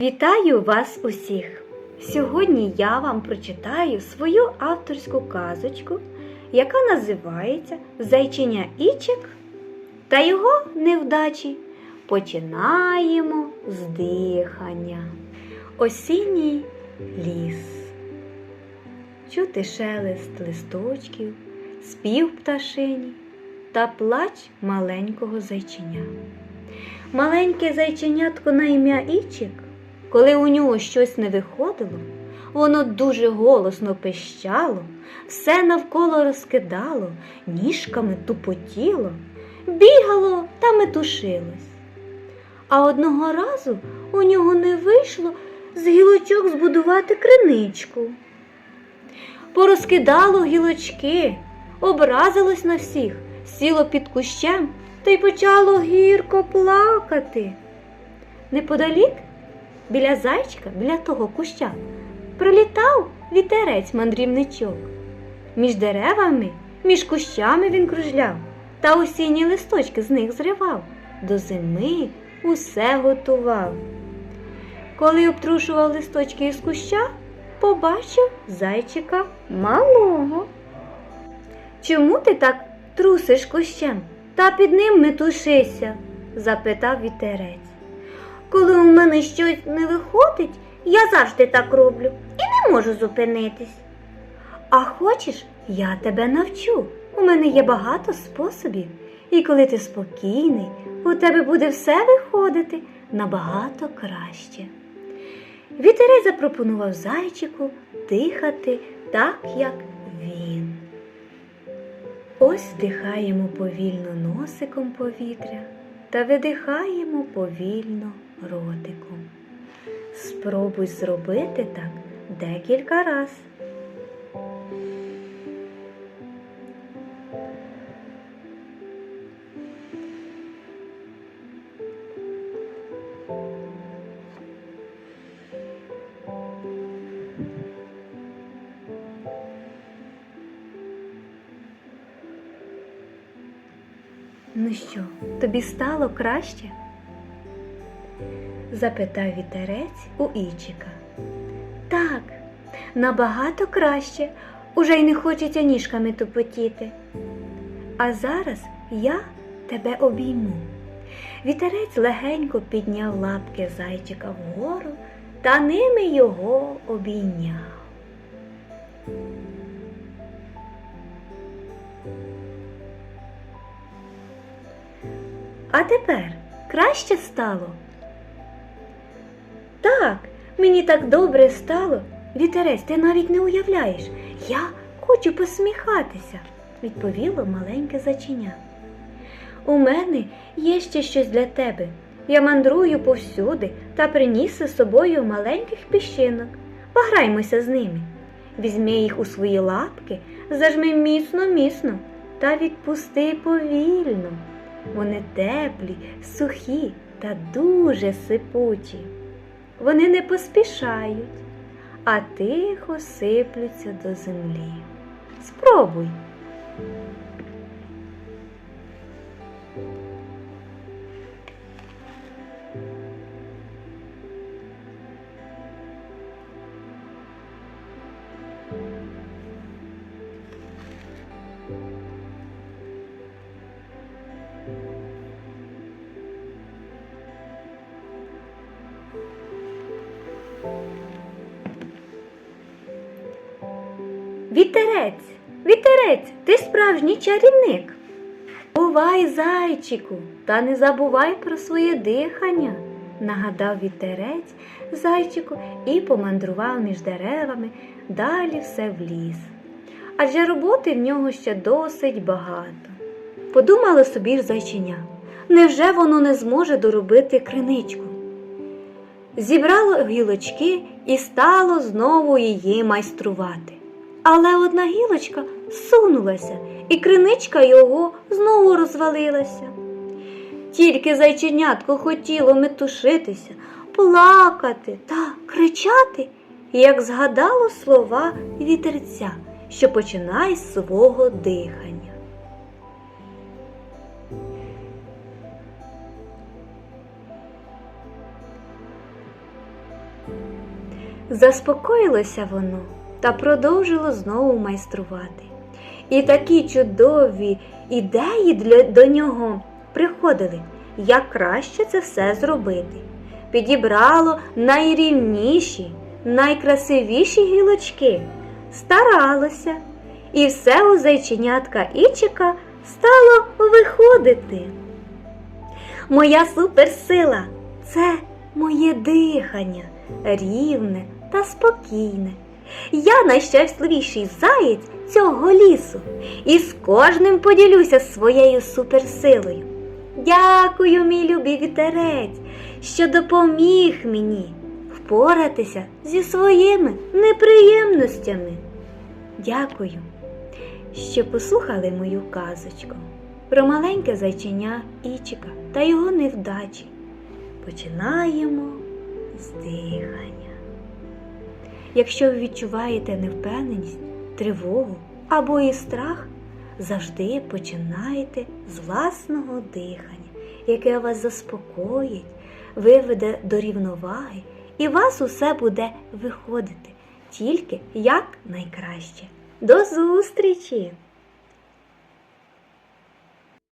Вітаю вас усіх! Сьогодні я вам прочитаю свою авторську казочку, яка називається Зайчиня Ічик та його невдачі. Починаємо з дихання. Осінній ліс. Чути шелест листочків, спів пташині та плач маленького зайчиня. Маленьке зайченятко на ім'я Ічик, коли у нього щось не виходило, воно дуже голосно пищало, все навколо розкидало, ніжками тупотіло, бігало та метушилось. А одного разу у нього не вийшло з гілочок збудувати криничку. Порозкидало гілочки, образилось на всіх, сіло під кущем та й почало гірко плакати. Неподалік, біля зайчика, біля того куща, пролітав вітерець мандрівничок. Між деревами, між кущами він кружляв та осінні листочки з них зривав, до зими усе готував. Коли обтрушував листочки із куща, побачив зайчика малого. Чому ти так трусиш кущем та під ним метушися? запитав вітерець. Коли у мене щось не виходить, я завжди так роблю і не можу зупинитись. А хочеш, я тебе навчу. У мене є багато способів, і коли ти спокійний, у тебе буде все виходити набагато краще. Вітерець запропонував зайчику дихати так, як він. Ось вдихаємо повільно носиком повітря та видихаємо повільно ротиком. Спробуй зробити так декілька раз. Ну що, тобі стало краще? Запитав вітерець у Ічика. Так, набагато краще, уже й не хочеться ніжками тупотіти. А зараз я тебе обійму. Вітерець легенько підняв лапки зайчика вгору та ними його обійняв. А тепер краще стало? Так, мені так добре стало. Вітерець, ти навіть не уявляєш. Я хочу посміхатися, відповіло маленьке зачиня. У мене є ще щось для тебе. Я мандрую повсюди та приніс із собою маленьких піщинок. Пограймося з ними. Візьми їх у свої лапки, зажми міцно, міцно та відпусти повільно. Вони теплі, сухі та дуже сипучі. Вони не поспішають, а тихо сиплються до землі. Спробуй. Вітерець, вітерець, ти справжній чарівник. Бувай, зайчику, та не забувай про своє дихання, нагадав вітерець зайчику і помандрував між деревами далі все в ліс. Адже роботи в нього ще досить багато. Подумала собі ж зайчиня, невже воно не зможе доробити криничку? Зібрало гілочки і стало знову її майструвати. Але одна гілочка сунулася, і криничка його знову розвалилася. Тільки зайченятко хотіло метушитися, плакати та кричати, як згадало слова вітерця, що починає свого дихання. Заспокоїлося воно та продовжило знову майструвати. І такі чудові ідеї для, до нього приходили, як краще це все зробити. Підібрало найрівніші, найкрасивіші гілочки, старалося, і все у зайченятка Ічика стало виходити. Моя суперсила це моє дихання, рівне та спокійне. Я найщасливіший заєць цього лісу і з кожним поділюся своєю суперсилою. Дякую, мій любий вітерець, що допоміг мені впоратися зі своїми неприємностями. Дякую, що послухали мою казочку про маленьке зайченя Ічика та його невдачі. Починаємо з дихання. Якщо ви відчуваєте невпевненість, тривогу або і страх, завжди починайте з власного дихання, яке вас заспокоїть, виведе до рівноваги, і вас усе буде виходити тільки як найкраще. До зустрічі!